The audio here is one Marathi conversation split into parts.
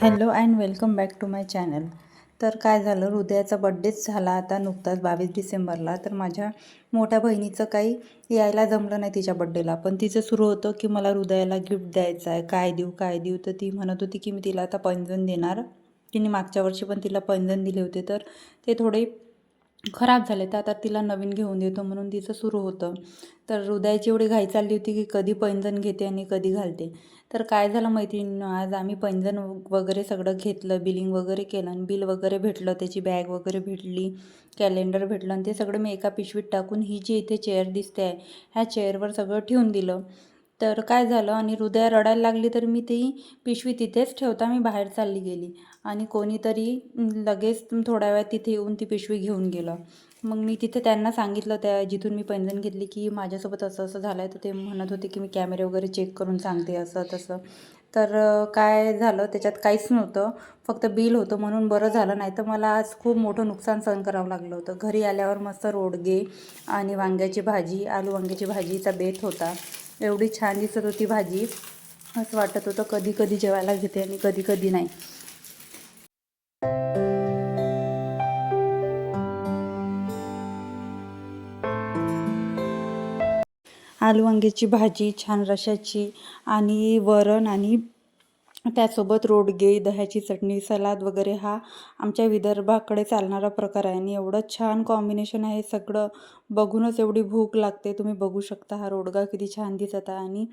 Hello and welcome back to my channel. तर काय झालं हृदयाचा बड्डेच झाला आता नुकताच बावीस डिसेंबरला. तर माझ्या मोठ्या बहिणीचं काही यायला जमलं नाही तिच्या बड्डेला. पण तिचं सुरू होतं की मला हृदयाला गिफ्ट द्यायचं आहे. काय देऊ काय देऊ? तर ती म्हणत होती की मी तिला आता पैंजण देणार. तिने मागच्या वर्षी पण तिला पैंजण दिले होते. तर ते थोडे खराब झाले तर आता तिला नवीन घेऊन देतो म्हणून तिचं सुरू होतं. तर हृदयाची एवढी घाई चालली होती की कधी पैंजण घेते आणि कधी घालते. तर काय झालं मैत्रिणीनं आज आम्ही पैंजण वगैरे सगळं घेतलं बिलिंग वगैरे केलं आणि बिल वगैरे भेटलं त्याची बॅग वगैरे भेटली कॅलेंडर भेटलं आणि ते सगळं मी एका पिशवीत टाकून ही जी इथे चेअर दिसते आहे ह्या चेअरवर सगळं ठेवून दिलं. तर काय झालं? आणि हृदया रडायला लागली तर मी ती पिशवी तिथेच ठेवता मी बाहेर चालली गेली. आणि कोणीतरी लगेच थोड्या वेळात तिथे येऊन ती पिशवी घेऊन गेलं. मग मी तिथे त्यांना सांगितलं त्या जिथून मी पैंजण घेतली की माझ्यासोबत असं असं झालं आहे तर ते म्हणत होते की मी कॅमेरे वगैरे चेक करून सांगते असं तसं. तर काय झालं? त्याच्यात काहीच नव्हतं. फक्त बिल होतं म्हणून बरं झालं नाही. तर मला आज खूप मोठं नुकसान सहन करावं लागलं होतं. घरी आल्यावर मस्त रोडगे आणि वांग्याची भाजी आलू वांग्याची भाजीचा बेत होता. एवढी छान दिसत होती भाजी. असं वाटत होतं कधी कधी जेवायला घेते आणि कधी कधी नाही. आलू वांग्याची भाजी छान रशाची आणि वरण आणि त्यासोबत रोडगे दह्याची चटणी सलाद वगैरे हा आमच्या विदर्भाकडे चालणारा प्रकार आहे. आणि एवढं छान कॉम्बिनेशन आहे सगळं. बघूनच एवढी भूक लागते. तुम्ही बघू शकता हा रोडगा किती छान दिसत आहे. आणि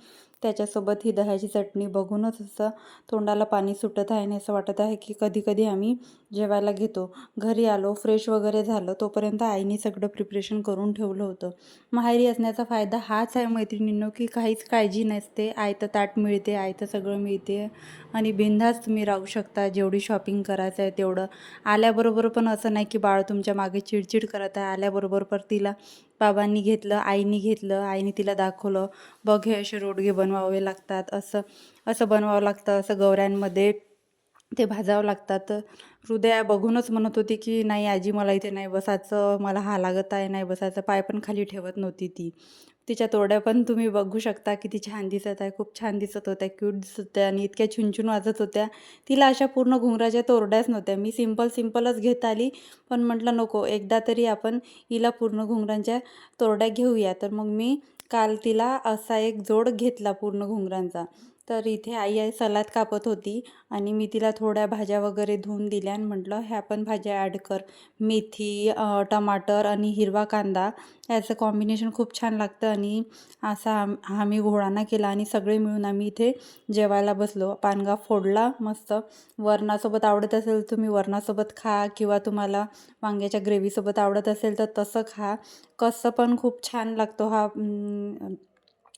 त्याच्यासोबत ही दह्याची चटणी बघूनच असं तोंडाला पाणी सुटत आहे आणि असं वाटत आहे की कधी कधी आम्ही जेवायला घेतो. घरी आलो फ्रेश वगैरे झालं तोपर्यंत आईने सगळं प्रिपरेशन करून ठेवलं होतं. माहेरी असण्याचा फायदा हाच आहे मैत्रिणींनो की काहीच काळजी नसते. आयतं ताट मिळते आयतं सगळं मिळते आणि बिनधास्त तुम्ही राहू शकता. जेवढी शॉपिंग करायचं आहे तेवढं. आल्याबरोबर पण असं नाही की बाळ तुमच्या मागे चिडचिड करत आहे. आल्याबरोबर पर तिला बाबांनी घेतलं आईनी घेतलं आईने तिला दाखवलं बघ हे असे रोडगे बनवावे लागतात असं असं बनवावं लागतं असं गौऱ्यांमध्ये ते भाजावं लागतात. हृदया बघूनच म्हणत होती की नाही आजी मला इथे नाही बसायचं. मला हा लागत आहे नाही बसायचं. पाय पण खाली ठेवत नव्हती ती. तिच्या तोड्या पण तुम्ही बघू शकता किती छान दिसत आहे. खूप छान दिसत होत्या. क्यूट दिसत होत्या आणि इतक्या छुनछुन वाजत होत्या. तिला अशा पूर्ण घुंगराच्या तोरड्याच नव्हत्या. मी सिंपल सिम्पलच घेत आली. पण म्हटलं नको एकदा तरी आपण हिला पूर्ण घुंगरांच्या तोरड्या घेऊया. तर मग मी काल तिला असा एक जोड घेतला पूर्ण घुंगरांचा. तर इथे आई आई सलाद कापत होती आणि मी तिला थोड्या भाज्या वगैरे धुवून दिल्या आणि म्हटलं ह्या पण भाज्या ॲड कर. मेथी टमाटर आणि हिरवा कांदा याचं कॉम्बिनेशन खूप छान लागतं आणि असा आम्ही घोळाना केला आणि सगळे मिळून आम्ही इथे जेवायला बसलो. पानगा फोडला मस्त. वरणासोबत आवडत असेल तुम्ही वरणासोबत खा किंवा तुम्हाला वांग्याच्या ग्रेव्हीसोबत आवडत असेल तर तसं खा. कसं पण खूप छान लागतो हा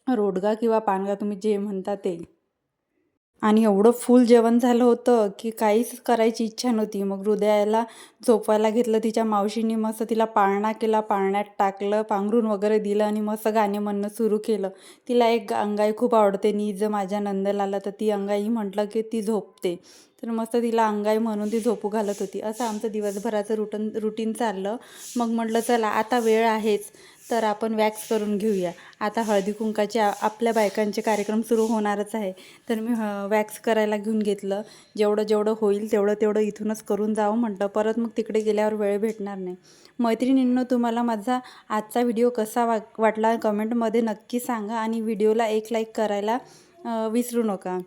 रोडगा किंवा पानगा तुम्ही जे म्हणता ते. आणि एवढं फुल जेवण झालं होतं की काहीच करायची इच्छा नव्हती. मग हृदयाला झोपवायला घेतलं तिच्या मावशींनी मस्त तिला पाळणा केला पाळण्यात टाकलं पांघरून वगैरे दिलं आणि मस्त गाणे म्हणणं सुरू केलं. तिला एक अंगाई खूप आवडते. नी जर माझ्या नंदलाला. तर ती अंगाई म्हटलं की ती झोपते. तर मस्त तिला अंगाई म्हणून ती झोपू घालत होती. असं आमचं दिवसभराचं रुटन रुटीन चाललं. मग म्हटलं चला आता वेळ आहेच तर आपण वॅक्स करून घेऊया. आता हळदी कुंकाचे आपल्या बायकांचे कार्यक्रम सुरू होणारच आहे. तर मी वॅक्स करायला घेऊन घेतलं. जेवढं जेवढं होईल तेवढं तेवढं इथूनच करून जावं म्हटलं. परत मग तिकडे गेल्यावर वेळ भेटणार नाही. मैत्रिणींनो तुम्हाला माझा आजचा व्हिडिओ कसा वा वाटला कमेंटमध्ये नक्की सांगा आणि व्हिडिओला एक लाईक करायला विसरू नका.